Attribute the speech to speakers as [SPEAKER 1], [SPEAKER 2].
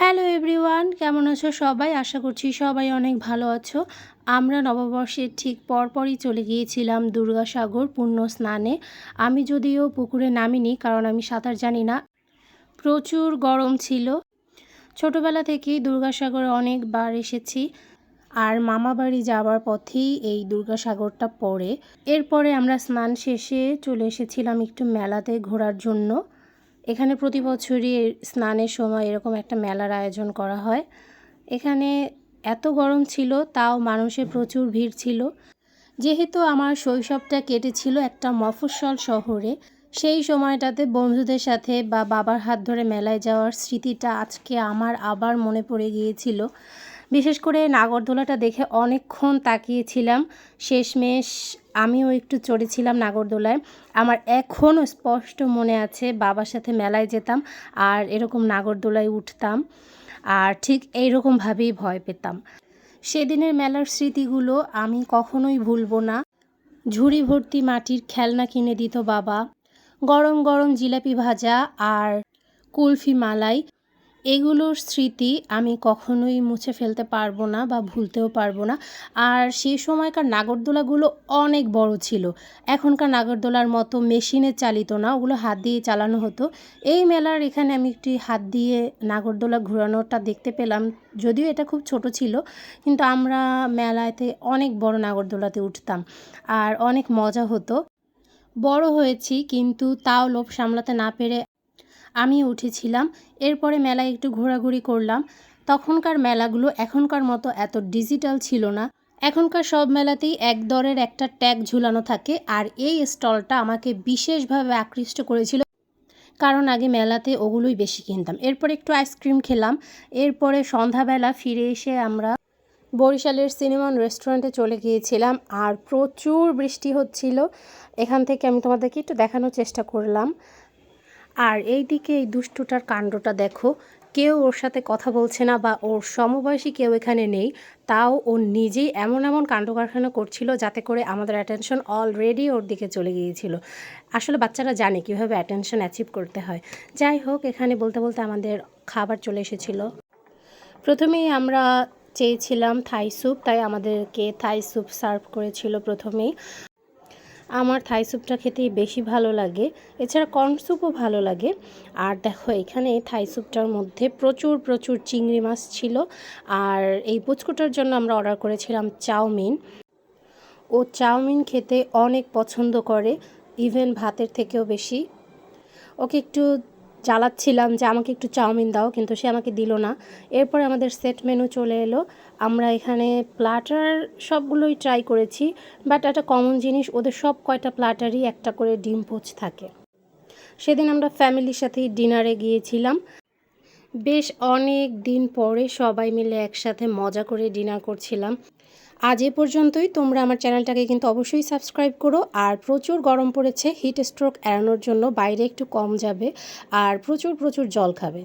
[SPEAKER 1] Hello everyone, কেমন আছো সবাই? আশা করছি সবাই অনেক ভালো আছো। আমরা নববর্ষের ঠিক পরপরই চলে গিয়েছিলাম দুর্গাসাগর পুণ্য স্নানে। আমি যদিও পুকুরে নামিনি, কারণ আমি সাঁতার জানি না। প্রচুর গরম ছিল। ছোটোবেলা থেকেই দুর্গাসাগরে অনেকবার এসেছি, আর মামা বাড়ি যাওয়ার পথেই এই দুর্গাসাগরটা পড়ে। এরপরে আমরা স্নান শেষে চলে এসেছিলাম একটু মেলাতে ঘোরার জন্য। এখানে প্রতি বছরই স্নানের সময় এরকম একটা মেলার আয়োজন করা হয়। এখানে এত গরম ছিল, তাও মানুষের প্রচুর ভিড় ছিল। যেহেতু আমার শৈশবটা কেটেছিল একটা মফস্বল শহরে, সেই সময়টাতে বন্ধুদের সাথে বা বাবার হাত ধরে মেলায় যাওয়ার স্মৃতিটা আজকে আমার আবার মনে পড়ে গিয়েছিল। বিশেষ করে নাগরদোলাটা দেখে অনেকক্ষণ তাকিয়েছিলাম। শেষমেশ আমিও একটু চড়েছিলাম নাগরদোলায়। আমার এখনও স্পষ্ট মনে আছে বাবার সাথে মেলায় যেতাম আর এরকম নাগরদোলায় উঠতাম আর ঠিক এইরকমভাবেই ভয় পেতাম। সেদিনের মেলার স্মৃতিগুলো আমি কখনোই ভুলবো না। ঝুড়ি ভর্তি মাটির খেলনা কিনে দিত বাবা। গরম গরম জিলাপি ভাজা আর কুলফি মালাই এগুলোর স্মৃতি আমি কখনোই মুছে ফেলতে পারব না বা ভুলতেও পারব না। আর সেই সময়কার নাগরদোলাগুলো অনেক বড় ছিল। এখনকার নাগরদোলার মতো মেশিনে চালিত না, ওগুলো হাত দিয়ে চালানো হতো। এই মেলার এখানে আমি একটি হাত দিয়ে নাগরদোলা ঘোরানোটা দেখতে পেলাম, যদিও এটা খুব ছোট ছিল, কিন্তু আমরা মেলাতে অনেক বড় নাগরদোলাতে উঠতাম আর অনেক মজা হতো। বড় হয়েছি, কিন্তু তাও লোভ সামলাতে না পেরে আমি উঠেছিলাম। এরপরে মেলায় একটু ঘোরাঘুরি করলাম। তখনকার মেলাগুলো এখনকার মতো এত ডিজিটাল ছিল না। এখনকার সব মেলাতেই এক দরের একটা ট্যাগ ঝুলানো থাকে আর এই স্টলটা আমাকে বিশেষভাবে আকৃষ্ট করেছিল। কারণ আগে মেলাতে ওগুলোই বেশি কিনতাম। এরপর একটু আইসক্রিম খেলাম। এরপরে সন্ধ্যাবেলা ফিরে এসে আমরা বরিশালের সিনেমন রেস্টুরেন্টে চলে গিয়েছিলাম আর প্রচুর বৃষ্টি হচ্ছিল। এখান থেকে আমি তোমাদেরকে একটু দেখানোর চেষ্টা করলাম। আর এই দিকে এই দুষ্টুটার কাণ্ডটা দেখো। কেউ ওর সাথে কথা বলছে না বা ওর সমবয়সী কেউ এখানে নেই। তাও ও নিজেই এমন এমন কাণ্ড কারখানা করছিল যাতে করে আমাদের অ্যাটেনশন অলরেডি ওর দিকে চলে গিয়েছিল। আসলে বাচ্চারা জানে কীভাবে অ্যাটেনশন অ্যাচিভ করতে হয়। যাই হোক, এখানে বলতে বলতে আমাদের খাবার চলে এসেছিল। প্রথমেই আমরা চেয়েছিলাম থাই স্যুপ, তাই আমাদেরকে থাই স্যুপ সার্ভ করেছিল প্রথমেই। আমার থাই স্যুপটা খেতেই বেশি ভালো লাগে। এছাড়া কর্ন স্যুপও ভালো লাগে। আর দেখো, এখানে থাই স্যুপটার মধ্যে প্রচুর প্রচুর চিংড়ি মাছ ছিল। আর এই পুচকুটার জন্য আমরা অর্ডার করেছিলাম চাউমিন। ও চাউমিন খেতে অনেক পছন্দ করে ইভেন ভাতের থেকেও বেশি। ওকে একটু জ্বালাচ্ছিলাম যে আমাকে একটু চাউমিন দাও, কিন্তু সে আমাকে দিল না। এরপর আমাদের সেট মেনু চলে এলো। আমরা এখানে প্লাটার সবগুলোই ট্রাই করেছি বাট একটা কমন জিনিস, ওদের সব কয়টা প্লাটারই একটা করে ডিম পোচ থাকে। সেদিন আমরা ফ্যামিলির সাথেই ডিনারে গিয়েছিলাম। বেশ অনেক দিন পরে সবাই মিলে একসাথে মজা করে ডিনার করছিলাম। আজ এ পর্যন্তই। তোমরা আমার চ্যানেলটাকে কিন্তু অবশ্যই সাবস্ক্রাইব করো আর প্রচুর গরম পড়েছে, হিট স্ট্রোক এড়ানোর জন্য বাইরে একটু কম যাবে আর প্রচুর প্রচুর জল খাবে।